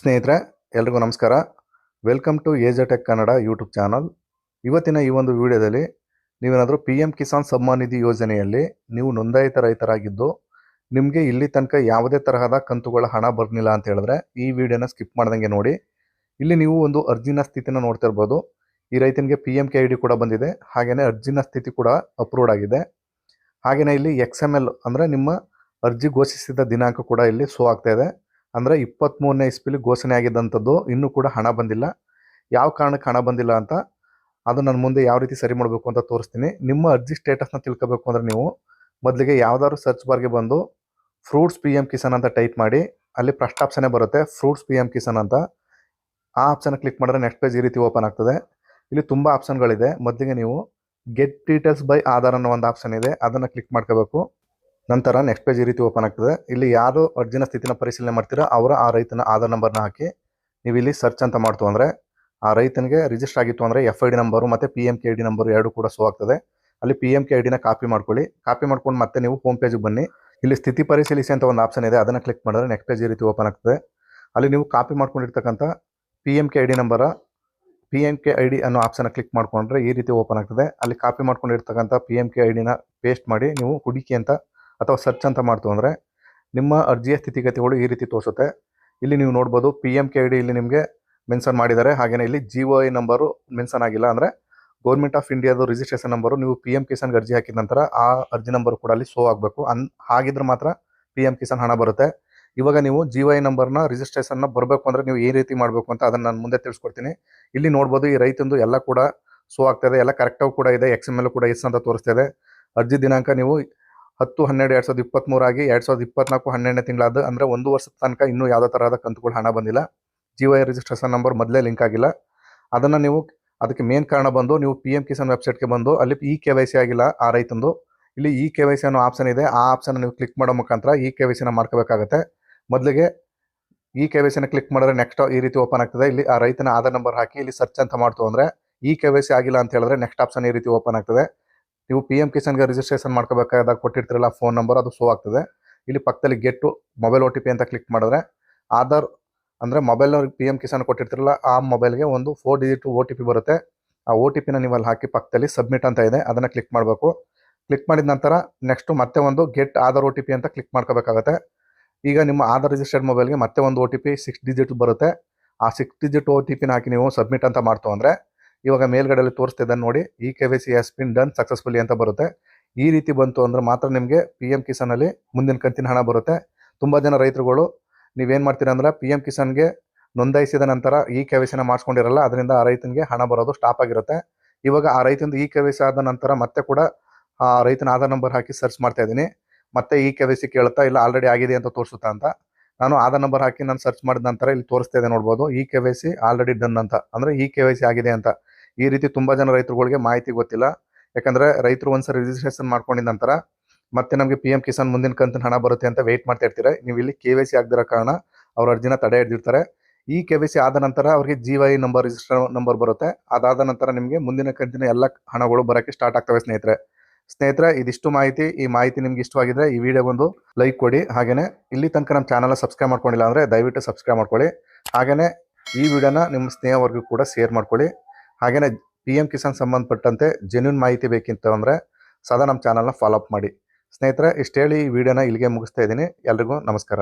ಸ್ನೇಹಿತರೆ, ಎಲ್ರಿಗೂ ನಮಸ್ಕಾರ. ವೆಲ್ಕಮ್ ಟು ಏಜಟೆಕ್ ಕನ್ನಡ ಯೂಟ್ಯೂಬ್ ಚಾನಲ್ ಇವತ್ತಿನ ಈ ಒಂದು ವಿಡಿಯೋದಲ್ಲಿ ನೀವೇನಾದರೂ ಪಿ ಎಂ ಕಿಸಾನ್ ಸಮ್ಮಾನ್ ನಿಧಿ ಯೋಜನೆಯಲ್ಲಿ ನೀವು ನೋಂದಾಯಿತ ರೈತರಾಗಿದ್ದು, ನಿಮಗೆ ಇಲ್ಲಿ ತನಕ ಯಾವುದೇ ತರಹದ ಕಂತುಗಳ ಹಣ ಬರಲಿಲ್ಲ ಅಂತ ಹೇಳಿದ್ರೆ ಈ ವಿಡಿಯೋನ ಸ್ಕಿಪ್ ಮಾಡ್ದಂಗೆ ನೋಡಿ. ಇಲ್ಲಿ ನೀವು ಒಂದು ಅರ್ಜಿನ ಸ್ಥಿತಿನ ನೋಡ್ತಾ ಇರ್ಬೋದು ಈ ರೈತನಿಗೆ P M K I D ಕೂಡ ಬಂದಿದೆ. ಹಾಗೆಯೇ ಅರ್ಜಿನ ಸ್ಥಿತಿ ಕೂಡ ಅಪ್ರೂವ್ಡ್ ಆಗಿದೆ. ಹಾಗೆಯೇ ಇಲ್ಲಿ ಎಕ್ಸ್ ಎಂ ಎಲ್ ಅಂದರೆ ನಿಮ್ಮ ಅರ್ಜಿ ಘೋಷಿಸಿದ ದಿನಾಂಕ ಕೂಡ ಇಲ್ಲಿ ಶೋ ಆಗ್ತಾ ಇದೆ. ಅಂದರೆ ಇಪ್ಪತ್ತ್ಮೂರನೇ ಇಸ್ಪಿಲಿ ಘೋಷಣೆ ಆಗಿದ್ದಂಥದ್ದು ಇನ್ನೂ ಕೂಡ ಹಣ ಬಂದಿಲ್ಲ. ಯಾವ ಕಾರಣಕ್ಕೆ ಹಣ ಬಂದಿಲ್ಲ ಅಂತ ಅದು ನನ್ನ ಮುಂದೆ ಯಾವ ರೀತಿ ಸರಿ ಮಾಡಬೇಕು ಅಂತ ತೋರಿಸ್ತೀನಿ. ನಿಮ್ಮ ಅರ್ಜಿ ಸ್ಟೇಟಸ್ನ ತಿಳ್ಕೊಬೇಕು ಅಂದರೆ ನೀವು ಮೊದಲಿಗೆ ಯಾವುದಾದ್ರು ಸರ್ಚ್ ಬಾರ್ಗೆ ಬಂದು ಫ್ರೂಟ್ಸ್ ಪಿ ಎಂ ಕಿಸಾನ್ ಅಂತ ಟೈಪ್ ಮಾಡಿ, ಅಲ್ಲಿ ಫಸ್ಟ್ ಆಪ್ಷನೇ ಬರುತ್ತೆ ಫ್ರೂಟ್ಸ್ ಪಿ ಎಂ ಕಿಸಾನ್ ಅಂತ. ಆ ಆಪ್ಷನ್ ಕ್ಲಿಕ್ ಮಾಡಿದ್ರೆ ನೆಕ್ಸ್ಟ್ ಪೇಜ್ ಈ ರೀತಿ ಓಪನ್ ಆಗ್ತದೆ. ಇಲ್ಲಿ ತುಂಬ ಆಪ್ಷನ್ಗಳಿದೆ ಮೊದಲಿಗೆ ನೀವು ಗೆಟ್ ಡೀಟೇಲ್ಸ್ ಬೈ ಆಧಾರ್ ಅನ್ನೋ ಒಂದು ಆಪ್ಷನ್ ಇದೆ. ಅದನ್ನು ಕ್ಲಿಕ್ ಮಾಡ್ಕೋಬೇಕು. ನಂತರ ನೆಕ್ಸ್ಟ್ ಪೇಜ್ ಈ ರೀತಿ ಓಪನ್ ಆಗ್ತದೆ. ಇಲ್ಲಿ ಯಾರು ಅರ್ಜಿನ ಸ್ಥಿತಿನ ಪರಿಶೀಲನೆ ಮಾಡ್ತೀರಾ, ಅವರ ಆ ರೈತನ ಆಧಾರ್ ನಂಬರ್ನ ಹಾಕಿ ನೀವು ಇಲ್ಲಿ ಸರ್ಚ್ ಅಂತ ಮಾಡ್ತು ಅಂದರೆ ಆ ರೈತನಿಗೆ ರಿಜಿಸ್ಟರ್ ಆಗಿತ್ತು ಅಂದರೆ ಎಫ್ ಐ ಡಿ ನಂಬರು ಮತ್ತು P M K I D number ಎರಡು ಕೂಡ ಸೋ ಆಗ್ತದೆ. ಅಲ್ಲಿ ಪಿ ಎಂ ಕೆ ಐ ಡಿನ ಕಾಪಿ ಮಾಡ್ಕೊಳ್ಳಿ. ಕಾಪಿ ಮಾಡ್ಕೊಂಡು ಮತ್ತೆ ನೀವು ಹೋಮ್ ಪೇಜಿಗೆ ಬನ್ನಿ. ಇಲ್ಲಿ ಸ್ಥಿತಿ ಪರಿಶೀಲಿಸಿ ಅಂತ ಒಂದು ಆಪ್ಷನ್ ಇದೆ, ಅದನ್ನು ಕ್ಲಿಕ್ ಮಾಡಿದ್ರೆ ನೆಕ್ಸ್ಟ್ ಪೇಜ್ ರೀತಿ ಓಪನ್ ಆಗ್ತದೆ. ಅಲ್ಲಿ ನೀವು copy ಮಾಡ್ಕೊಂಡಿರ್ತಕ್ಕಂಥ P M K I D number P M K I D ಅನ್ನೋ ಆಪ್ಷನ್ ಕ್ಲಿಕ್ ಮಾಡ್ಕೊಂಡ್ರೆ ಈ ರೀತಿ ಓಪನ್ ಆಗ್ತದೆ. ಅಲ್ಲಿ ಕಾಪಿ ಮಾಡ್ಕೊಂಡಿರ್ತಕ್ಕಂಥ ಪಿ ಎಂ ಕೆ ಐ ಡಿನ ಪೇಸ್ಟ್ ಮಾಡಿ ನೀವು ಹುಡುಕಿ ಅಂತ ಅಥವಾ ಸರ್ಚ್ ಅಂತ ಮಾಡ್ತು ಅಂದರೆ ನಿಮ್ಮ ಅರ್ಜಿಯ ಸ್ಥಿತಿಗತಿಗಳು ಈ ರೀತಿ ತೋರಿಸುತ್ತೆ. ಇಲ್ಲಿ ನೀವು ನೋಡ್ಬೋದು P M K I D ಇಲ್ಲಿ ನಿಮಗೆ ಮೆನ್ಷನ್ ಮಾಡಿದ್ದಾರೆ. ಹಾಗೆಯೇ ಇಲ್ಲಿ G O I number mention ಆಗಿಲ್ಲ ಅಂದರೆ ಗೌರ್ಮೆಂಟ್ ಆಫ್ ಇಂಡಿಯಾದು ರಿಜಿಸ್ಟ್ರೇಷನ್ ನಂಬರು ನೀವು ಪಿ ಎಂ ಕಿಸಾನ್ಗೆ ಅರ್ಜಿ ಹಾಕಿದ ನಂತರ ಆ ಅರ್ಜಿ ನಂಬರ್ ಕೂಡ ಅಲ್ಲಿ ಶೋ ಆಗಬೇಕು. ಅನ್ ಹಾಗಿದ್ರೆ ಮಾತ್ರ ಪಿ ಎಂ ಕಿಸಾನ್ ಹಣ ಬರುತ್ತೆ. ಇವಾಗ ನೀವು ಜಿ ಐ ನಂಬರ್ನ ರಿಜಿಸ್ಟ್ರೇಷನ್ನ ಬರಬೇಕು ಅಂದರೆ ನೀವು ಈ ರೀತಿ ಮಾಡಬೇಕು ಅಂತ ಅದನ್ನು ನಾನು ಮುಂದೆ ತಿಳಿಸ್ಕೊಡ್ತೀನಿ. ಇಲ್ಲಿ ನೋಡ್ಬೋದು ಈ ರೈತಂದು ಎಲ್ಲ ಕೂಡ ಶೋ ಆಗ್ತಾಯಿದೆ ಎಲ್ಲ ಕರೆಕ್ಟಾಗಿ ಕೂಡ ಇದೆ. ಎಕ್ಸ್ ಎಂ ಎಲ್ ಕೂಡ ಎಸ್ ಅಂತ ತೋರಿಸ್ತಾ ಇದೆ. ಅರ್ಜಿ ದಿನಾಂಕ ನೀವು ಹತ್ತು, ಹನ್ನೆರಡು, ಎರಡು ಸಾವಿರದ ಇಪ್ಪತ್ತ್ಮೂರಾಗಿ ಎರಡು ಸಾವಿರದ ಇಪ್ಪತ್ನಾಲ್ಕು ಹನ್ನೆರಡನೇ ತಿಂಗಳಾದ ಅಂದರೆ ಒಂದು ವರ್ಷದ ತನಕ ಇನ್ನೂ ಯಾವುದೇ ತರಹದ ಕಂತುಗಳು ಹಣ ಬಂದಿಲ್ಲ. ಜಿ ವೈ ರಿಜಿಸ್ಟ್ರೇಷನ್ ನಂಬರ್ ಮೊದಲೇ ಲಿಂಕ್ ಆಗಿಲ್ಲ. ಅದನ್ನು ನೀವು ಅದಕ್ಕೆ ಮೇನ್ ಕಾರಣ ಬಂದು ನೀವು ಪಿ ಎಂ ಕಿಸಾನ್ ವೆಬ್ಸೈಟ್ಗೆ ಬಂದು ಅಲ್ಲಿ ಇ ಕೆ ವೈ ಸಿ ಆಗಿಲ್ಲ ಆ ರೈತಂದು. ಇಲ್ಲಿ ಇ ಕೆ ವೈ ಸಿ ಅನ್ನೋ ಆಪ್ಷನ್ ಇದೆ. ಆ ಆಪ್ಷನ್ ನೀವು ಕ್ಲಿಕ್ ಮಾಡೋ ಮುಖಾಂತರ ಇ ಕೆ ವೈ ಸಿನ ಮಾಡ್ಕೋಬೇಕಾಗತ್ತೆ. ಮೊದಲಿಗೆ ಇ ಕೆ ವೈ ಸಿನ ಕ್ಲಿಕ್ ಮಾಡಿದ್ರೆ ನೆಕ್ಸ್ಟ್ ಈ ರೀತಿ ಓಪನ್ ಆಗ್ತದೆ. ಇಲ್ಲಿ ಆ ರೈತನ ಆಧಾರ್ ನಂಬರ್ ಹಾಕಿ ಇಲ್ಲಿ ಸರ್ಚ್ ಅಂತ ಮಾಡ್ತು ಅಂದರೆ ಇ ಕೆ ವೈ ಸಿ ಆಗಿಲ್ಲ ಅಂತ ಹೇಳಿದ್ರೆ ನೆಕ್ಸ್ಟ್ ಆಪ್ಷನ್ ಈ ರೀತಿ ಓಪನ್ ಆಗ್ತದೆ. ನೀವು ಪಿ ಎಂ ಕಿಸಾನ್ಗೆ ರಿಜಿಸ್ಟ್ರೇಷನ್ ಮಾಡ್ಕೋಬೇಕಾದಾಗ ಕೊಟ್ಟಿರ್ತೀರಲ್ಲ ಫೋನ್ ನಂಬರ್ ಅದು ಶೋ ಆಗ್ತದೆ. ಇಲ್ಲಿ ಪಕ್ಕದಲ್ಲಿ get mobile O T P ಅಂತ ಕ್ಲಿಕ್ ಮಾಡಿದ್ರೆ ಆಧಾರ್ ಅಂದರೆ ಮೊಬೈಲ್ ಪಿ ಎಂ ಕಿಸಾನ್ ಕೊಟ್ಟಿರ್ತಿರಲ್ಲ ಆ ಮೊಬೈಲ್ಗೆ ಒಂದು four digit O T P ಬರುತ್ತೆ. ಆ ಒ ಟಿ ಪಿನ ನೀವು ಅಲ್ಲಿ ಹಾಕಿ ಪಕ್ಕದಲ್ಲಿ ಸಬ್ಮಿಟ್ ಅಂತ ಇದೆ, ಅದನ್ನು ಕ್ಲಿಕ್ ಮಾಡಬೇಕು. ಕ್ಲಿಕ್ ಮಾಡಿದ ನಂತರ ನೆಕ್ಸ್ಟು ಮತ್ತೆ ಒಂದು get Aadhaar O T P ಅಂತ ಕ್ಲಿಕ್ ಮಾಡ್ಕೋಬೇಕಾಗತ್ತೆ. ಈಗ ನಿಮ್ಮ ಆಧಾರ್ ರಿಜಿಸ್ಟರ್ಡ್ ಮೊಬೈಲ್ಗೆ ಮತ್ತೆ ಒಂದು O T P six digit ಬರುತ್ತೆ. ಆ ಸಿಕ್ಸ್ ಡಿಜಿಟ್ ಒ ಟಿ ಪಿನ ಹಾಕಿ ನೀವು ಸಬ್ಮಿಟ್ ಅಂತ ಮಾಡ್ತು ಅಂದರೆ ಇವಾಗ ಮೇಲ್ಗಡೆಯಲ್ಲಿ ತೋರಿಸ್ತಿದ್ದ ನೋಡಿ E K V C is been done successfully ಅಂತ ಬರುತ್ತೆ. ಈ ರೀತಿ ಬಂತು ಅಂದ್ರೆ ಮಾತ್ರ ನಿಮಗೆ ಪಿ ಎಂ ಕಿಸಾನಲ್ಲಿ ಮುಂದಿನ ಕಂತಿನ ಹಣ ಬರುತ್ತೆ. ತುಂಬ ಜನ ರೈತರುಗಳು, ನೀವೇನು ಮಾಡ್ತೀರಾ ಅಂದ್ರೆ ಪಿ ಎಂ ಕಿಸಾನ್ಗೆ ನೋಂದಾಯಿಸಿದ ನಂತರ ಇ ಕೆ ವೈ ಸಿನ ಮಾಡಿಸ್ಕೊಂಡಿರಲ್ಲ, ಅದರಿಂದ ಆ ರೈತನಿಗೆ ಹಣ ಬರೋದು ಸ್ಟಾಪ್ ಆಗಿರುತ್ತೆ. ಇವಾಗ ಆ ರೈತಂದು ಇ ಕೆ ವೈ ಸಿ ಆದ ನಂತರ ಮತ್ತೆ ಕೂಡ ಆ ರೈತನ ಆಧಾರ್ ನಂಬರ್ ಹಾಕಿ ಸರ್ಚ್ ಮಾಡ್ತಾ ಇದ್ದೀನಿ. ಮತ್ತೆ ಇ ಕೆ ವೈ ಸಿ ಕೇಳುತ್ತಾ ಇಲ್ಲ ಆಲ್ರೆಡಿ ಆಗಿದೆ ಅಂತ ತೋರಿಸುತ್ತಾ ಅಂತ. ನಾನು ಆಧಾರ್ ನಂಬರ್ ಹಾಕಿ ನಾನು ಸರ್ಚ್ ಮಾಡಿದ ನಂತರ ಇಲ್ಲಿ ತೋರಿಸ್ತಾ ಇದೆ ನೋಡ್ಬೋದು E K Y C already done ಅಂತ. ಅಂದರೆ ಇ ಕೆ ವೈ ಸಿ ಆಗಿದೆ ಅಂತ. ಈ ರೀತಿ ತುಂಬಾ ಜನ ರೈತರುಗಳಿಗೆ ಮಾಹಿತಿ ಗೊತ್ತಿಲ್ಲ. ಯಾಕಂದ್ರೆ ರೈತರು ಒಂದ್ಸರಿ ರಿಜಿಸ್ಟ್ರೇಷನ್ ಮಾಡ್ಕೊಂಡಿದ ನಂತರ ಮತ್ತೆ ನಮಗೆ ಪಿ ಎಂ ಕಿಸಾನ್ ಮುಂದಿನ ಕಂತಿನ ಹಣ ಬರುತ್ತೆ ಅಂತ ವೆಯ್ಟ್ ಮಾಡ್ತಾ ಇರ್ತೀರಾ? ನೀವು ಇಲ್ಲಿ ಕೆ ವೈ ಸಿ ಆಗದಿರೋ ಕಾರಣ ಅವ್ರ ಅರ್ಜಿನ ತಡೆ ಹಿಡಿದಿರ್ತಾರೆ. ಈ ಕೆ ವೈ ಸಿ ಆದ ನಂತರ ಅವರಿಗೆ G Y number register number ಬರುತ್ತೆ. ಅದಾದ ನಂತರ ನಿಮಗೆ ಮುಂದಿನ ಕಂತಿನ ಎಲ್ಲ ಹಣಗಳು ಬರೋಕ್ಕೆ ಸ್ಟಾರ್ಟ್ ಆಗ್ತವೆ ಸ್ನೇಹಿತರೆ. ಸ್ನೇಹಿತರೆ, ಇದಿಷ್ಟು ಮಾಹಿತಿ. ಈ ಮಾಹಿತಿ ನಿಮ್ಗೆ ಇಷ್ಟವಾಗಿದ್ರೆ ಈ ವಿಡಿಯೋ ಒಂದು ಲೈಕ್ ಕೊಡಿ. ಹಾಗೆಯೇ ಇಲ್ಲಿ ತನಕ ನಮ್ಮ ಚಾನಲ್ ಸಬ್ಸ್ಕ್ರೈಬ್ ಮಾಡ್ಕೊಂಡಿಲ್ಲ ಅಂದರೆ ದಯವಿಟ್ಟು ಸಬ್ಸ್ಕ್ರೈಬ್ ಮಾಡ್ಕೊಳ್ಳಿ. ಹಾಗೆಯೇ ಈ ವಿಡಿಯೋನ ನಿಮ್ಮ ಸ್ನೇಹವರ್ಗೂ ಕೂಡ ಶೇರ್ ಮಾಡ್ಕೊಳ್ಳಿ. ಹಾಗೆಯೇ ಪಿ ಎಂ ಕಿಸಾನ್ ಸಂಬಂಧಪಟ್ಟಂತೆ ಜೆನ್ಯೂನ್ ಮಾಹಿತಿ ಬೇಕಿತ್ತು ಅಂದರೆ ಸದಾ ನಮ್ಮ ಚಾನಲ್ನ ಫಾಲೋಅಪ್ ಮಾಡಿ. ಸ್ನೇಹಿತರೆ ಇಷ್ಟು ಹೇಳಿ ಈ ವಿಡಿಯೋನ ಇಲ್ಲಿಗೆ ಮುಗಿಸ್ತಾ ಇದ್ದೀನಿ. ಎಲ್ರಿಗೂ ನಮಸ್ಕಾರ.